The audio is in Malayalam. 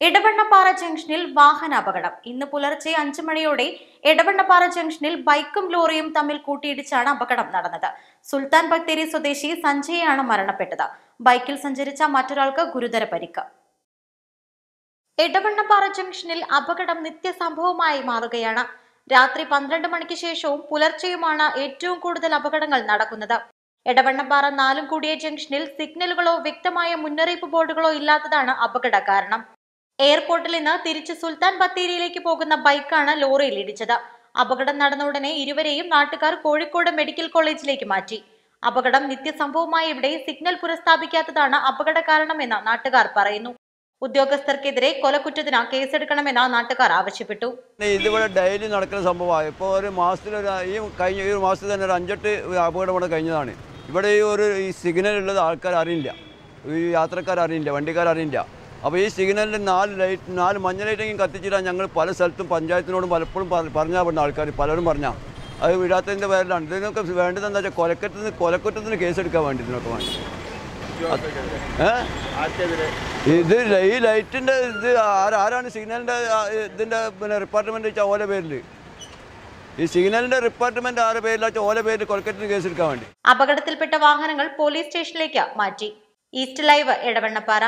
ഇടവണ്ണപ്പാറ ജംഗ്ഷനിൽ വാഹന അപകടം ഇന്ന് പുലർച്ചെ അഞ്ചു മണിയോടെ ഇടവണ്ണപ്പാറ ജംഗ്ഷനിൽ ബൈക്കും ലോറിയും തമ്മിൽ കൂട്ടിയിടിച്ചാണ് അപകടം നടന്നത്. സുൽത്താൻ ബത്തേരി സ്വദേശി സഞ്ജയാണ് മരണപ്പെട്ടത്. ബൈക്കിൽ സഞ്ചരിച്ച മറ്റൊരാൾക്ക് ഗുരുതര പരിക്ക്. ഇടവണ്ണപ്പാറ ജംഗ്ഷനിൽ അപകടം നിത്യസംഭവമായി മാറുകയാണ്. രാത്രി പന്ത്രണ്ട് മണിക്ക് ശേഷവും പുലർച്ചെയുമാണ് ഏറ്റവും കൂടുതൽ അപകടങ്ങൾ നടക്കുന്നത്. ഇടവണ്ണപ്പാറ നാലും കൂടിയ ജംഗ്ഷനിൽ സിഗ്നലുകളോ വ്യക്തമായ മുന്നറിയിപ്പ് ബോർഡുകളോ ഇല്ലാത്തതാണ് അപകട കാരണം. എയർപോർട്ടിൽ നിന്ന് തിരിച്ച് സുൽത്താൻ ബത്തേരിയിലേക്ക് പോകുന്ന ബൈക്കാണ് ലോറിയിൽ ഇടിച്ചത്. അപകടം നടന്ന ഉടനെ ഇരുവരെയും നാട്ടുകാർ കോഴിക്കോട് മെഡിക്കൽ കോളേജിലേക്ക് മാറ്റി. അപകടം നിത്യസംഭവമായി ഇവിടെ സിഗ്നൽ പുനഃസ്ഥാപിക്കാത്തതാണ് അപകട കാരണമെന്ന് നാട്ടുകാർ പറയുന്നു. ഉദ്യോഗസ്ഥർക്കെതിരെ കൊലക്കുറ്റത്തിന് കേസെടുക്കണമെന്ന് നാട്ടുകാർ ആവശ്യപ്പെട്ടു. ഇതിവിടെ ഡെയിലി നടക്കുന്ന സംഭവമാണ്. ഇപ്പോൾ ഒരു മാസത്തിൽ ഈ കഴിഞ്ഞ ഈ ഒരു മാസത്തിൽ തന്നെ ഒരു അഞ്ചെട്ട് അപകടം ഇവിടെ കഴിഞ്ഞതാണ്. ഇവിടെ ഈ ഒരു ഈ സിഗ്നൽ ഉള്ളത് ആൾക്കാർ അറിയില്ല. ഈ യാത്രക്കാർ അറിയില്ല വണ്ടിക്കാർ അറിയില്ല. അപ്പോൾ ഈ സിഗ്നലിൽ നാല് ലൈറ്റ് നാല് മഞ്ഞ ലൈറ്റെങ്കിലും കത്തിച്ചിടാൻ ഞങ്ങൾ പല സ്ഥലത്തും പഞ്ചായത്തിനോടും പലപ്പോഴും പറഞ്ഞാൽ പെടുന്ന ആൾക്കാർ പലരും പറഞ്ഞാൽ അത് വിടാത്തതിന്റെ പേരിലാണ്. ഇതിനൊക്കെ വേണ്ടത് എന്താ വെച്ചാൽ കൊലക്കറ്റത്തിന് കൊലക്കുറ്റത്തിന് കേസെടുക്കാൻ വേണ്ടി ഇതിനൊക്കെ വേണ്ടി. ഇത് ഈ ലൈറ്റിന്റെ ഇത് ആര- ആരാണ് സിഗ്നലിന്റെ ഇതിന്റെ പിന്നെ ഡിപ്പാർട്ട്മെന്റ് വെച്ചാൽ ഓല പേരിൽ ഈ സിഗ്നലിന്റെ ഡിപ്പാർട്ട്മെന്റ് ആരുടെ പേരിൽ വെച്ചാൽ ഓല പേരിൽ കൊൽക്കറ്റിന് കേസ് എടുക്കാൻ വേണ്ടി? അപകടത്തിൽപ്പെട്ട വാഹനങ്ങൾ പോലീസ് സ്റ്റേഷനിലേക്ക് മാറ്റി. East live Edavannappara.